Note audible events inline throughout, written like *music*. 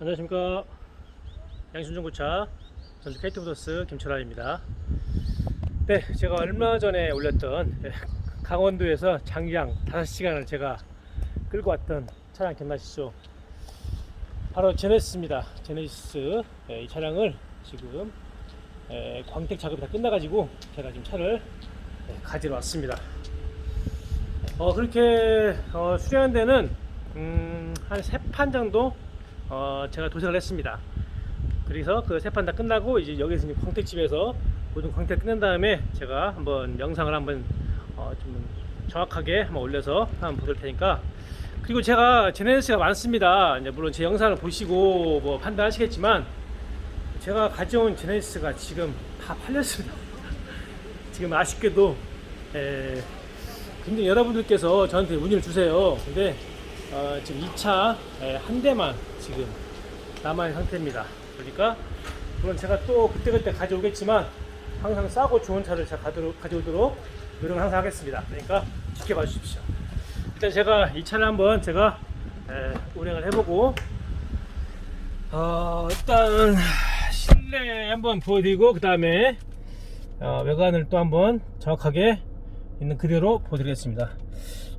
안녕하십니까. 양순중고차 전주 KT모터스 김철환입니다. 네 제가 얼마 전에 올렸던 예, 강원도에서 장량 5시간을 제가 끌고 왔던 차량 기억나시죠? 바로 제네시스입니다. 제네시스. 예, 이 차량을 지금 예, 광택 작업이 다 끝나가지고 제가 지금 차를 예, 가지러 왔습니다. 어 그렇게 어, 수령한 데는 음, 한세판 정도 어, 제가 도색을 했습니다. 그래서 그 세판 다 끝나고 이제 여기서 이제 광택집에서 모든 광택 끝낸 다음에 제가 한번 영상을 한번 어, 좀 정확하게 한번 올려서 한번 보실 테니까 그리고 제가 제네시스가 많습니다. 이제 물론 제 영상을 보시고 뭐 판단하시겠지만 제가 가져온 제네시스가 지금 다 팔렸습니다. *laughs* 지금 아쉽게도 에, 굉장히 여러분들께서 저한테 문의를 주세요. 근데 어, 지금 2차 한 대만 지금 남아있는 상태입니다. 그러니까 물론 제가 또 그때그때 가져오겠지만 항상 싸고 좋은 차를 제가 가져오도록 노력을 항상 하겠습니다. 그러니까 지켜봐 주십시오. 일단 제가 이 차를 한번 제가 에, 운행을 해보고 어, 일단 실내 한번 보여드리고 그 다음에 어, 외관을 또 한번 정확하게 있는 그대로 보여드리겠습니다.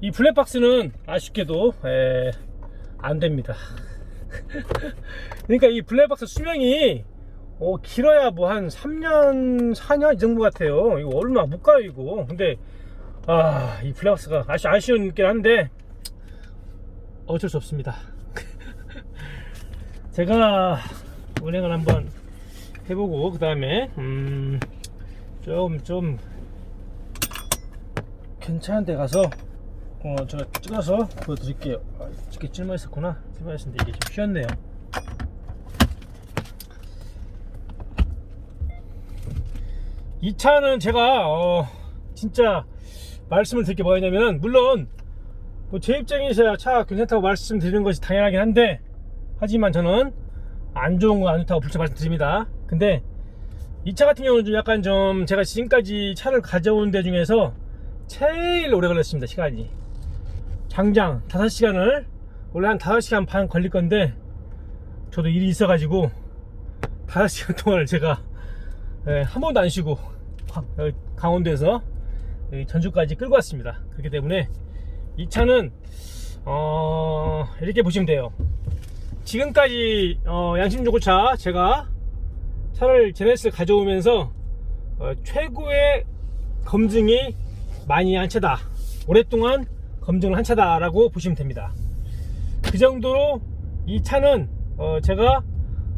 이 블랙박스는 아쉽게도 에, 안 됩니다. *laughs* 그러니까 이 블랙박스 수명이 어, 길어야 뭐 한 3년, 4년 이 정도 같아요. 이거 얼마 못 가요, 이거. 근데, 아, 이 블랙박스가 아쉬, 아쉬운 긴 한데, 어쩔 수 없습니다. *laughs* 제가 운행을 한번 해보고, 그 다음에, 음, 좀, 좀, 괜찮은 데 가서, 어, 제가 찍어서 보여드릴게요. 아, 이렇게 찔러 있었구나. 찔러 있었는데 이게 좀 쉬었네요. 이 차는 제가 어, 진짜 말씀을 드릴 게 뭐냐면은 물론 뭐 제 입장에서야 차 괜찮다고 말씀드리는 것이 당연하긴 한데 하지만 저는 안 좋은 거 안 좋다고 불쳐 말씀드립니다. 근데 이 차 같은 경우는 좀 약간 좀 제가 지금까지 차를 가져온 데 중에서 제일 오래 걸렸습니다 시간이 장장 5시간을 원래 한 5시간 반 걸릴 건데 저도 일이 있어가지고 5시간 동안을 제가 예, 한 번도 안 쉬고 가- 어, 강원도에서 전주까지 끌고 왔습니다. 그렇기 때문에 이 차는 어, 이렇게 보시면 돼요. 지금까지 어, 양심중고차 제가 차를 제네시스 가져오면서 어, 최고의 검증이 많이 한 차다. 오랫동안 검증을 한 차다라고 보시면 됩니다. 그 정도로 이 차는 어, 제가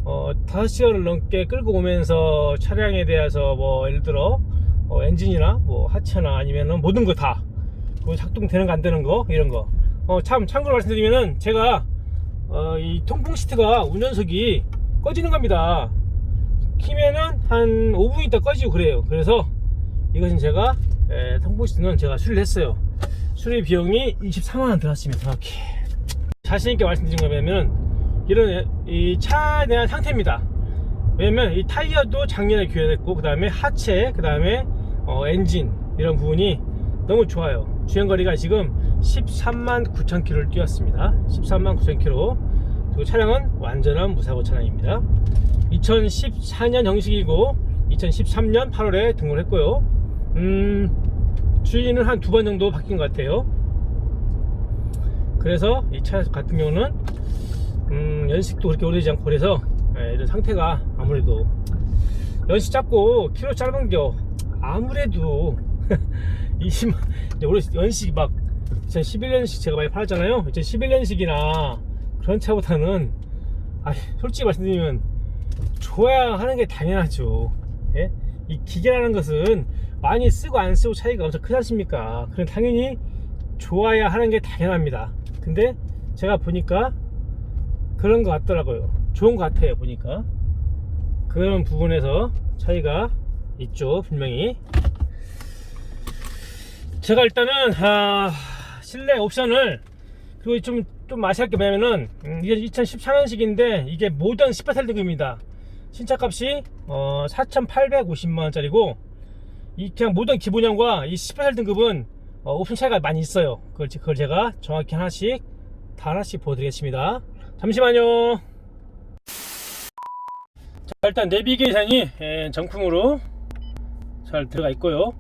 어, 5시간을 넘게 끌고 오면서 차량에 대해서 뭐 예를 들어 어, 엔진이나 뭐 하체나 아니면은 모든 거다그 작동되는 거 안 되는 거 이런 거. 어, 참 참고로 말씀드리면은 제가 어, 이 통풍 시트가 운전석이 꺼지는 겁니다. 키면은 한 5분 있다 꺼지고 그래요. 그래서 이것은 제가 에, 통풍 시트는 제가 수리를 했어요. 수리 비용이 24만 원 들었습니다. 정확히. 자신 있게 말씀드린 거면 이런 이 차에 대한 상태입니다. 왜냐면 이 타이어도 작년에 교환했고 그 다음에 하체 그 다음에 어, 엔진 이런 부분이 너무 좋아요. 주행 거리가 지금 13만 9천 킬로를 뛰었습니다. 13만 9천 킬로. 그리고 차량은 완전한 무사고 차량입니다. 2014년 형식이고 2013년 8월에 등록을 했고요. 음, 주인은 한 두 번 정도 바뀐 것 같아요. 그래서 이 차 같은 경우는 음, 연식도 그렇게 오래되지 않고 그래서 예, 이런 상태가 아무래도 연식 짧고 키로 짧은 겨 아무래도 *laughs* 20만 올해 연식이 막 2011년식 제가 많이 팔았잖아요 2011년식이나 그런 차보다는 아 솔직히 말씀드리면 좋아야 하는 게 당연하죠 예? 이 기계라는 것은 많이 쓰고 안 쓰고 차이가 엄청 크지 않습니까 그럼 당연히 좋아야 하는 게 당연합니다 근데 제가 보니까 그런 것 같더라고요. 좋은 것 같아요, 보니까. 그런 부분에서 차이가 있죠, 분명히. 제가 일단은, 아, 실내 옵션을, 그리고 좀, 좀 아시할 게 뭐냐면은, 음, 이게 2014년식인데, 이게 모던 18살 등급입니다. 신차 값이, 어, 4,850만원짜리고, 이 그냥 모든 기본형과 이 스페셜 등급은 어, 옵션 차이가 많이 있어요. 그걸, 그걸 제가 정확히 하나씩 다 하나씩 보여드리겠습니다. 잠시만요. 자, 일단 내비게이션이 예, 정품으로 잘 들어가 있고요.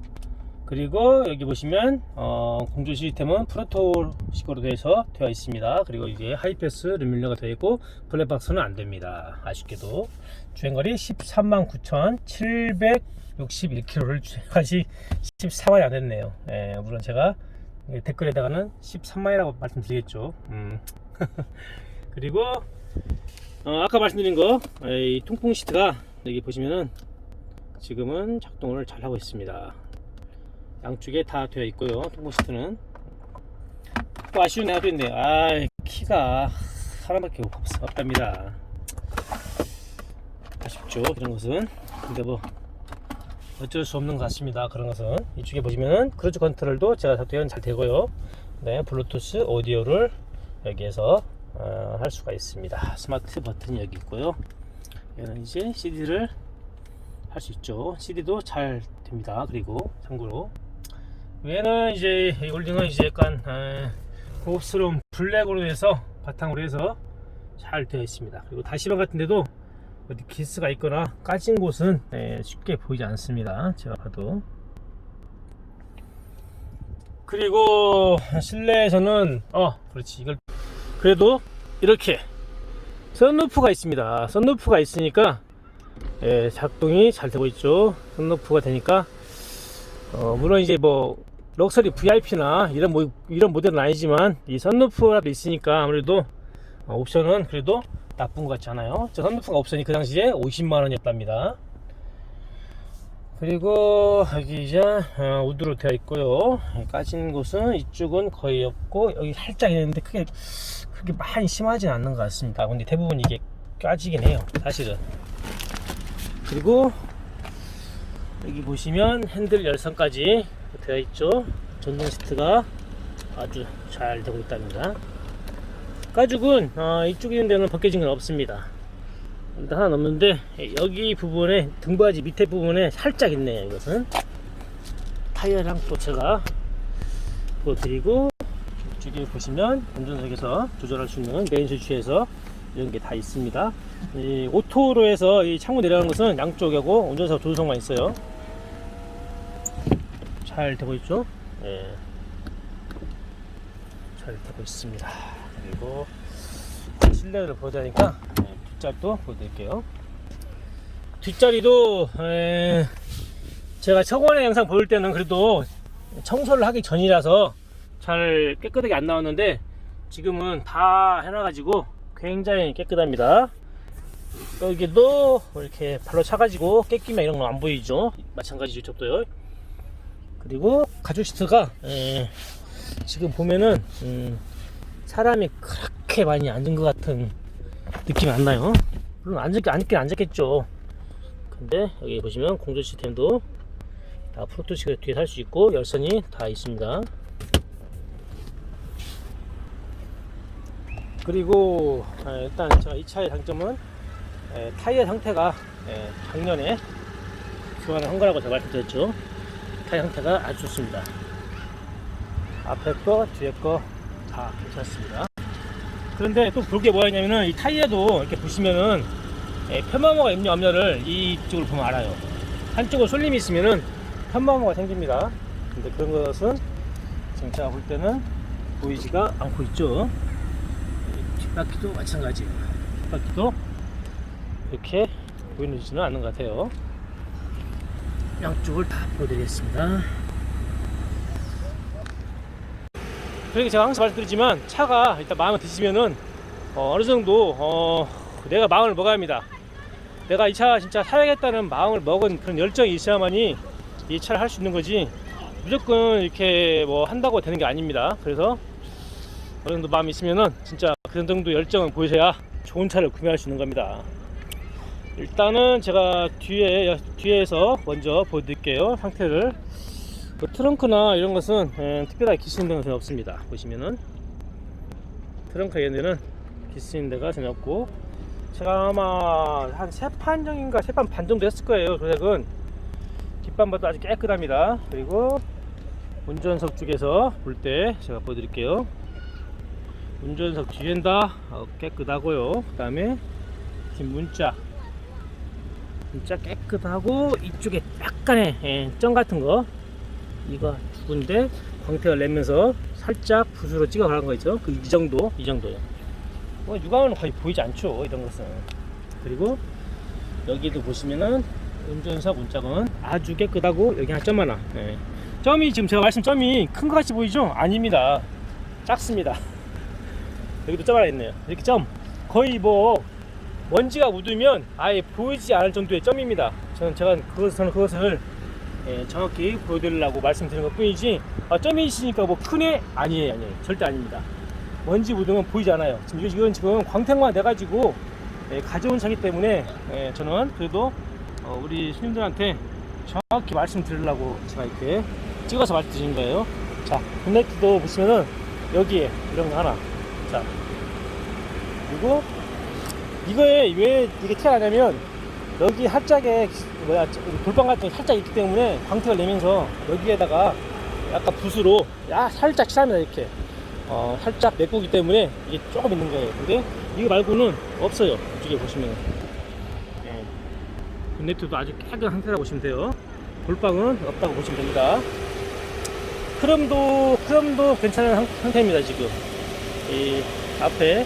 그리고 여기 보시면 어, 공조 시스템은 프로토식으로 되어서 되어 있습니다. 그리고 이제 하이패스 르밀러가 되어 있고 블랙박스는 안 됩니다. 아쉽게도 주행거리 13만 9,761km를 주행하시 14만이 안 됐네요. 예, 물론 제가 댓글에다가는 13만이라고 말씀드리겠죠. 음. *laughs* 그리고 어, 아까 말씀드린 거, 이 통풍 시트가 여기 보시면은 지금은 작동을 잘 하고 있습니다. 양쪽에 다 되어 있고요. 통풍 시트는 또 아쉬운 내가 또 있네요. 아, 키가 없, 없답니다. 아쉽죠, 그런 것은. 근데 뭐 어쩔 수 없는 것 같습니다. 그런 것은 이쪽에 보시면은 크루즈 컨트롤도 제가 작동은 잘 되고요. 네, 블루투스 오디오를 여기에서 어, 할 수가 있습니다. 스마트 버튼이 여기 있고요. 얘는 이제 CD를 할 수 있죠. CD도 잘 됩니다. 그리고 참고로 얘는 이제 이 홀딩은 이제 약간 에, 고급스러운 블랙으로 해서 바탕으로 해서 잘 되어 있습니다. 그리고 다시방 같은데도 어디 기스가 있거나 까진 곳은 에, 쉽게 보이지 않습니다. 제가 봐도. 그리고 실내에서는 어 그렇지 이걸 그래도 이렇게 선루프가 있습니다. 선루프가 있으니까 예, 작동이 잘 되고 있죠. 선루프가 되니까 어, 물론 이제 뭐 럭셔리 VIP나 이런 모, 이런 모델은 아니지만 이 선루프라도 있으니까 아무래도 어, 옵션은 그래도 나쁜 것 같지 않아요. 저 선루프가 옵션이 그 당시에 50만 원이었답니다. 그리고 여기 이제 어, 우드로 되어 있고요. 까진 곳은 이쪽은 거의 없고 여기 살짝 있는데 크게 그렇게 많이 심하진 않는 것 같습니다. 근데 대부분 이게 까지긴 해요. 사실은. 그리고 여기 보시면 핸들 열선까지 되어 있죠. 전동 시트가 아주 잘 되고 있답니다. 가죽은 어, 이쪽에 있는 데는 벗겨진 건 없습니다. 일단 하나 없는데 여기 부분에 등받이 밑에 부분에 살짝 있네요. 이것은 타이어랑 또 제가 보여드리고 이쪽에 보시면 운전석에서 조절할 수 있는 메인 스위치에서 이런 게 다 있습니다. 이 오토로 해서 이 창문 내려가는 것은 양쪽이고 운전석 조수석만 있어요. 잘 되고 있죠? 예. 잘 되고 있습니다. 그리고 실내를 보자니까 예, 뒷자리도 보여드릴게요. 뒷자리도 에, 제가 저번에 영상 보일 때는 그래도 청소를 하기 전이라서 잘 깨끗하게 안 나왔는데 지금은 다 해놔가지고 굉장히 깨끗합니다. 여기도 이렇게 발로 차가지고 깨끼면 이런 거 안 보이죠? 마찬가지 이쪽도요. 그리고 가죽 시트가 에, 지금 보면은 음, 사람이 그렇게 많이 앉은 것 같은 느낌이 안 나요. 물론 앉을 앉긴 앉았겠죠. 근데 여기 보시면 공조 시스템도 다 프로토식을 뒤에 살수 있고 열선이 다 있습니다. 그리고 아, 일단 제가 이 차의 장점은 에, 타이어 상태가 에, 작년에 교환을 한 거라고 제가 말씀드렸죠. 타이어 상태가 아주 좋습니다. 앞에 거, 뒤에 거 다 괜찮습니다. 그런데 또 볼 게 뭐가 있냐면은 이 타이어도 이렇게 보시면은 에, 편마모가 있냐 없냐를 이쪽으로 보면 알아요. 한쪽으로 쏠림이 있으면은 편마모가 생깁니다. 근데 그런 것은 지금 제가 볼 때는 보이지가 않고 있죠. 이 뒷바퀴도 마찬가지예요. 뒷바퀴도 이렇게 보이지는 않는 것 같아요. 양쪽을 다 보여드리겠습니다. 그러니까 제가 항상 말씀드리지만 차가 일단 마음에 드시면은 어, 느 정도 어, 내가 마음을 먹어야 합니다. 내가 이 차 진짜 사야겠다는 마음을 먹은 그런 열정이 있어야만이 이 차를 할 수 있는 거지 무조건 이렇게 뭐 한다고 되는 게 아닙니다. 그래서 어느 정도 마음이 있으면은 진짜 그런 정도 열정을 보이셔야 좋은 차를 구매할 수 있는 겁니다. 일단은 제가 뒤에 뒤에서 먼저 보여드릴게요 상태를. 그 트렁크나 이런 것은 에, 특별하게 기스는 데가 전혀 없습니다. 보시면은. 트렁크 얘네는 기스는 데가 전혀 없고. 제가 아마 한 세 판 정인가 세 판 반 정도 했을 거예요 조색은. 뒷반바도 아주 깨끗합니다. 그리고 운전석 쪽에서 볼 때 제가 보여드릴게요. 운전석 뒤엔 다 어, 깨끗하고요. 그 다음에 뒷 문자 진짜 깨끗하고 이쪽에 약간의 예, 점 같은 거. 이거 두 군데 광택을 내면서 살짝 붓으로 찍어 가는 거 있죠? 그 이 정도. 이 정도요. 뭐 육안은 거의 보이지 않죠 이런 것은. 그리고 여기도 보시면은 운전석 문짝은 아주 깨끗하고 여기 한 점 하나 예. 점이 지금 제가 말씀 점이 큰 것 같이 보이죠? 아닙니다. 작습니다. 여기도 점 하나 있네요. 이렇게 점. 거의 뭐 먼지가 묻으면 아예 보이지 않을 정도의 점입니다. 저는 제가 그것, 저는 그것을 예, 정확히 보여드리려고 말씀드린 것 뿐이지 아, 점이 있으니까 뭐 큰애 아니에요 아니에요 절대 아닙니다. 먼지 묻으면 보이지 않아요. 지금 이건 지금 광택만 내가지고 예, 가져온 차기 때문에 예, 저는 그래도 어, 우리 손님들한테 정확히 말씀드리려고 제가 이렇게 찍어서 말씀드린 거예요. 자, 본네트도 보시면은 여기에 이런 거 하나. 자, 그리고 이거에 왜 이게 티가 나냐면 여기 살짝에 뭐야 돌방 같은 게 살짝 있기 때문에 광택을 내면서 여기에다가 약간 붓으로 야 살짝 칠합니다 이렇게. 어 살짝 메꾸기 때문에 이게 조금 있는 거예요. 근데 이거 말고는 없어요. 이쪽에 보시면. 예. 본네트도 아주 깨끗한 상태라고 보시면 돼요. 돌방은 없다고 보시면 됩니다. 크롬도 크롬도 괜찮은 상- 상태입니다 지금. 이 앞에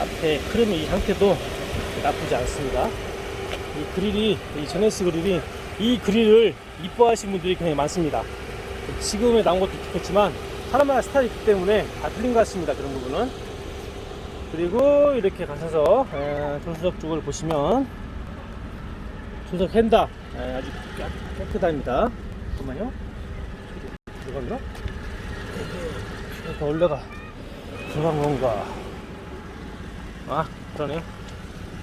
앞에 크롬 이 상태도 나쁘지 않습니다. 이 그릴이 이 제네스 그릴이 이 그릴을 이뻐하시는 분들이 굉장히 많습니다. 지금에 나온 것도 좋겠지만 사람마다 스타일이 있기 때문에 다 틀린 것 같습니다. 그런 부분은 그리고 이렇게 가셔서 에, 조수석 쪽을 보시면 조수석 핸다 에, 아주 깨- 깨끗합니다. 잠깐만요. 들어갔나? 이렇게 올려가 들어간 건가? 아 그러네요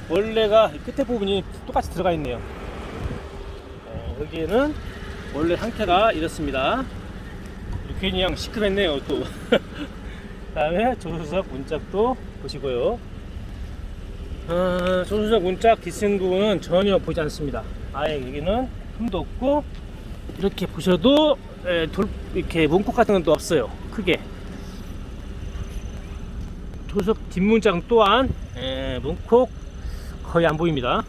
원래가 이 끝에 부분이 똑같이 들어가 있네요. 어, 여기에는 원래 상태가 이렇습니다. 괜히 그냥 시큼했네요 또. *laughs* 다음에 조수석 문짝도 보시고요. 어, 조수석 문짝 뒷선 부분은 전혀 보지 않습니다. 아예 여기는 흠도 없고 이렇게 보셔도 에, 돌, 이렇게 문콕 같은 건 또 없어요. 크게 조석 뒷문장 또한 에, 문콕 거의 안 보입니다.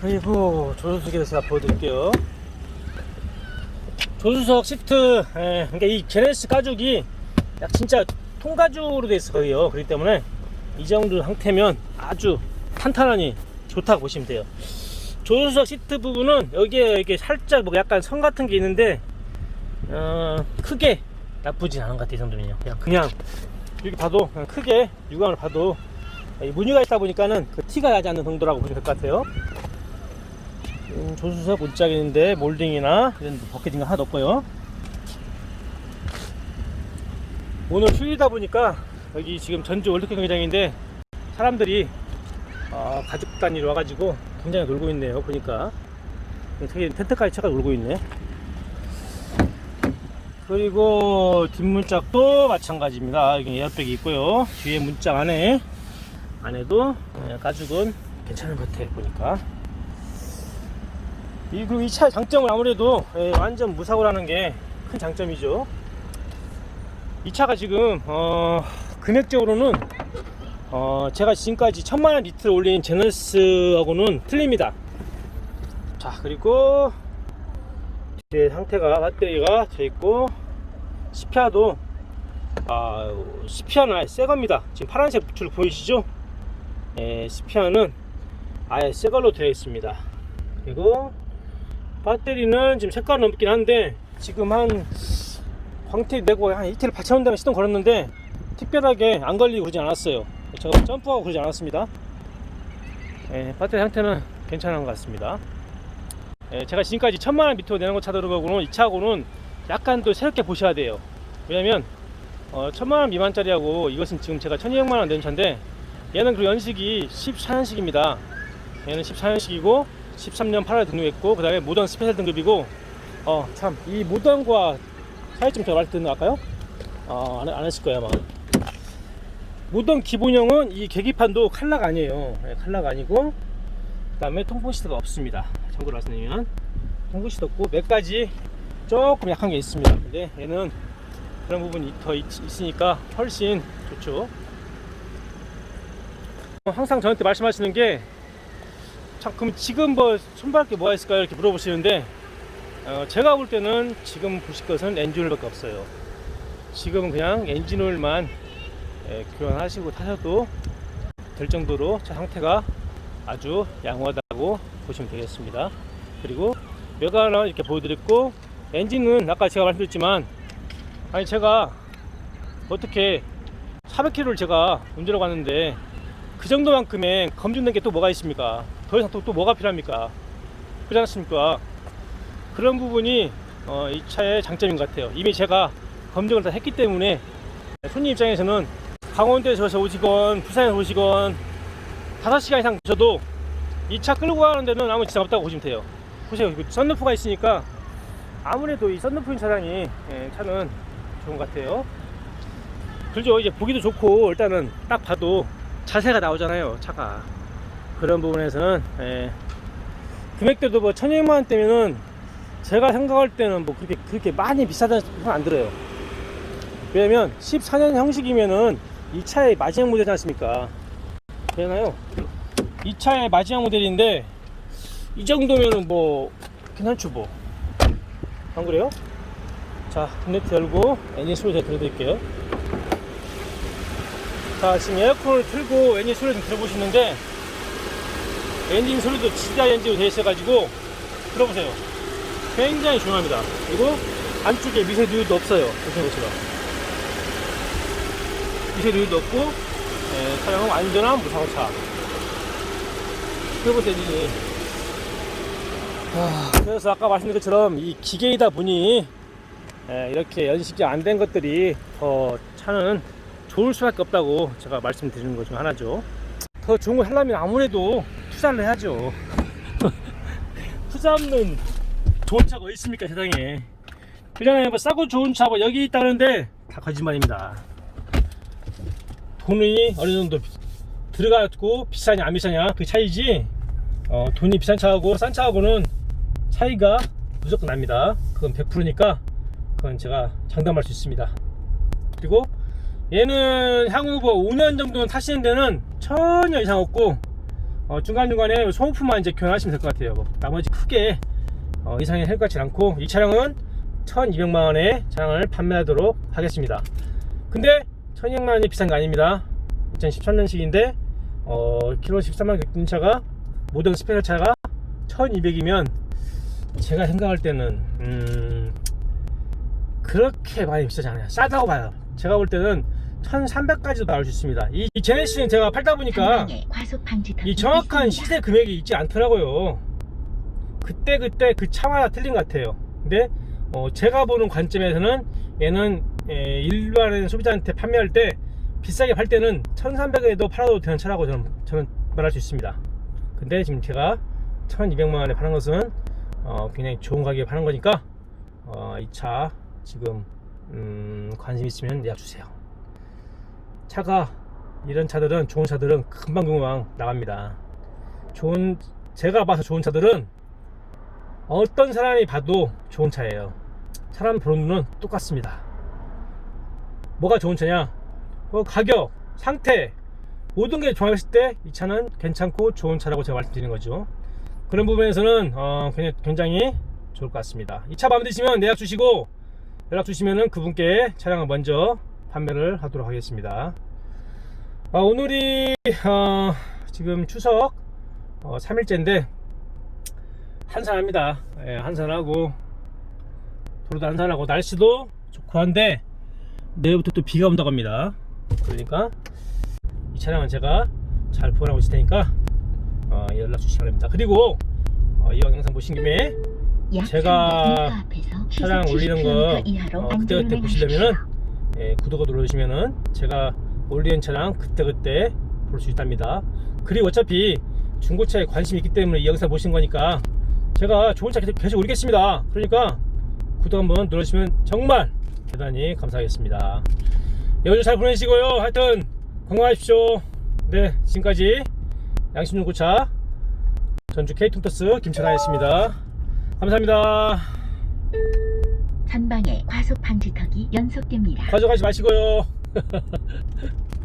그리고 조수석에 대해서 보여드릴게요. 조수석 시트, 에, 그러니까 이 제네시스 가죽이 약 진짜 통가죽으로 돼 있어 거예요. 그렇기 때문에 이 정도 상태면 아주 탄탄하니 좋다고 보시면 돼요. 조수석 시트 부분은 여기에 이게 살짝 뭐 약간 선 같은 게 있는데 어, 크게 나쁘진 않은 것 같아요 이 정도면요. 그냥 그냥 이렇게 봐도 그냥 크게 육안을 봐도 이 무늬가 있다 보니까는 그 티가 나지 않는 정도라고 보시면 될 것 같아요. 음, 조수석 문짝인데 몰딩이나 이런 벗겨진 거 하나도 없고요. 오늘 휴일이다 보니까 여기 지금 전주 월드컵 경기장인데 사람들이 어, 가족 단위로 와가지고 굉장히 놀고 있네요 보니까. 되게 텐트까지 쳐가 놀고 있네 그리고 뒷문짝도 마찬가지입니다. 에어백이 있고요. 뒤에 문짝 안에 안에도 예, 가죽은 괜찮은 것 같아요. 보니까. 이 그리고 이 차 장점은 아무래도 예, 완전 무사고라는 게 큰 장점이죠. 이 차가 지금 어, 금액적으로는 어, 제가 지금까지 천만 원 리트를 올린 제너스하고는 틀립니다. 자 그리고 뒤에 상태가 배터리가 돼 있고 시피아도 아 시피아는 아예 새 겁니다. 지금 파란색 줄 보이시죠? 예, 시피아는 아예 새 걸로 되어 있습니다. 그리고 배터리는 지금 색깔은 없긴 한데 지금 한 광택 내고 한 이틀 받쳐놓은 다음에 시동 걸었는데 특별하게 안 걸리고 그러지 않았어요. 제가 점프하고 그러지 않았습니다. 예, 배터리 상태는 괜찮은 것 같습니다 예, 제가 지금까지 천만원 밑으로 내는 거 차들하고는 이 차하고는 약간 또 새롭게 보셔야 돼요. 왜냐면 어, 천만원 미만짜리하고 이것은 지금 제가 천이백만원 낸 차인데 얘는 그 연식이 14년식입니다. 얘는 14년식이고 13년 8월에 등록했고 그 다음에 모던 스페셜 등급이고 어 참 이 모던과 차이점 제가 말씀드린 아까요? 어, 안, 안 했을 거야 아마 모던 기본형은 이 계기판도 칼라가 아니에요 예, 칼라가 아니고 그 다음에 통풍 시트가 없습니다 참고로 말씀드리면 통풍 시트 없고 몇 가지 조금 약한 게 있습니다 근데 얘는 그런 부분이 더 있, 있으니까 훨씬 좋죠 항상 저한테 말씀하시는 게 참, 그럼 지금 뭐 손발게 뭐가 있을까요? 이렇게 물어보시는데 어, 제가 볼 때는 지금 보실 것은 엔진오일밖에 없어요. 지금은 그냥 엔진오일만 예, 교환하시고 타셔도 될 정도로 차 상태가 아주 양호하다고 보시면 되겠습니다. 그리고 외관을 이렇게 보여드렸고 엔진은 아까 제가 말씀드렸지만 아니 제가 어떻게 400km를 제가 운전하고 갔는데 그 정도만큼의 검증된 게 또 뭐가 있습니까? 더 이상 또, 또 뭐가 필요합니까? 그렇지 않습니까? 그런 부분이 어, 이 차의 장점인 것 같아요. 이미 제가 검증을 다 했기 때문에 손님 입장에서는 강원도에서 오시건 부산에서 오시건 5시간 이상 드셔도 이 차 끌고 가는 데는 아무 지장 없다고 보시면 돼요. 보세요. 그 썬루프가 있으니까 아무래도 이 썬루프인 차량이 예, 차는 좋은 것 같아요. 그죠? 이제 보기도 좋고 일단은 딱 봐도 자세가 나오잖아요. 차가 그런 부분에서는 예, 금액대도 뭐 천여만 원대면은 제가 생각할 때는 뭐 그렇게 그렇게 많이 비싸다는 생각 안 들어요. 왜냐면 14년 형식이면은 이 차의 마지막 모델이지 않습니까? 되나요? 이 차의 마지막 모델인데 이 정도면은 뭐 괜찮죠 뭐. 안 그래요? 자, 본네트 열고 엔진 소리 제가 들려드릴게요. 자, 지금 에어컨을 틀고 엔진 소리 좀 들어보시는데 엔진 소리도 진짜 엔진으로 되어 있어 가지고 들어보세요. 굉장히 조용합니다. 그리고 안쪽에 미세 누유도 없어요. 보시는 것처럼. 미세 누유도 없고 예, 차량은 완전한 무사고차. 그리고 엔진이 아, 그래서 아까 말씀드린 것처럼 이 기계이다 보니 예, 이렇게 연식이 안 된 것들이 더 차는 좋을 수밖에 없다고 제가 말씀드리는 것 중 하나죠. 더 좋은 걸 하려면 아무래도 투자를 해야죠. *laughs* 투자 없는 좋은 차가 어디 있습니까 세상에. 그잖아요. 뭐 싸고 좋은 차 뭐 여기 있다는데 다 거짓말입니다. 돈이 어느 정도 들어가고 비싸냐 안 비싸냐 그 차이지. 어, 돈이 비싼 차하고 싼 차하고는 차이가 무조건 납니다. 그건 100%니까 그건 제가 장담할 수 있습니다. 그리고 얘는 향후 뭐 5년 정도는 타시는 데는 전혀 이상 없고 어, 중간중간에 소모품만 이제 교환하시면 될 것 같아요. 뭐 나머지 크게 어, 이상이 할 것 같지 않고 이 차량은 1200만원에 차량을 판매하도록 하겠습니다. 근데 1200만원이 비싼 거 아닙니다. 2013년식인데 어, 킬로 13만 경 차가 모든 스페셜 차가 1200이면 제가 생각할 때는 음, 그렇게 많이 비싸지 않아요. 싸다고 봐요. 제가 볼 때는 1300까지도 나올 수 있습니다. 이, 이 제네시스는 제가 팔다 보니까 이 정확한. 시세 금액이 있지 않더라고요. 그때 그때 그 차마다 틀린 것 같아요. 근데 어, 제가 보는 관점에서는 얘는 에, 일반인 소비자한테 판매할 때 비싸게 팔 때는 1,300에도 팔아도 되는 차라고 저는, 저는 말할 수 있습니다. 근데 지금 제가 1,200만 원에 파는 것은 어, 굉장히 좋은 가격에 파는 거니까 어, 이 차 지금 음, 관심 있으면 예약 주세요. 차가 이런 차들은 좋은 차들은 금방금방 나갑니다. 좋은 제가 봐서 좋은 차들은 어떤 사람이 봐도 좋은 차예요. 사람 보는 눈은 똑같습니다. 뭐가 좋은 차냐? 뭐 가격, 상태 모든 게 조합했을 때 이 차는 괜찮고 좋은 차라고 제가 말씀드리는 거죠. 그런 부분에서는 어, 굉장히 좋을 것 같습니다. 이 차 마음에 드시면 예약 주시고 연락 주시면은 그분께 차량을 먼저 판매를 하도록 하겠습니다. 아, 오늘이 어, 지금 추석 어, 3일째인데 한산합니다. 예, 한산하고 도로도 한산하고 날씨도 좋고 한데 내일부터 또 비가 온다고 합니다. 그러니까 이 차량은 제가 잘 보관하고 있을 테니까 어, 연락 주시기 바랍니다. 그리고 어, 이왕 영상 보신 김에 약 제가 300m 앞에서 시속 차량 올리는 거 70km 이하로 어, 그때그때. 보시려면은 예, 구독을 눌러주시면은 제가 올리는 차량 그때그때 볼 수 있답니다. 그리고 어차피 중고차에 관심이 있기 때문에 이 영상 보신 거니까 제가 좋은 차 계속, 계속 올리겠습니다. 그러니까 구독 한번 눌러주시면 정말 대단히 감사하겠습니다. 연휴 잘 보내시고요. 하여튼 건강하십시오. 네, 지금까지 양심중고차 전주 K통터스 김철아였습니다. 감사합니다. 전방에 과속 방지턱이 연속됩니다. 가져가지 마시고요. *laughs*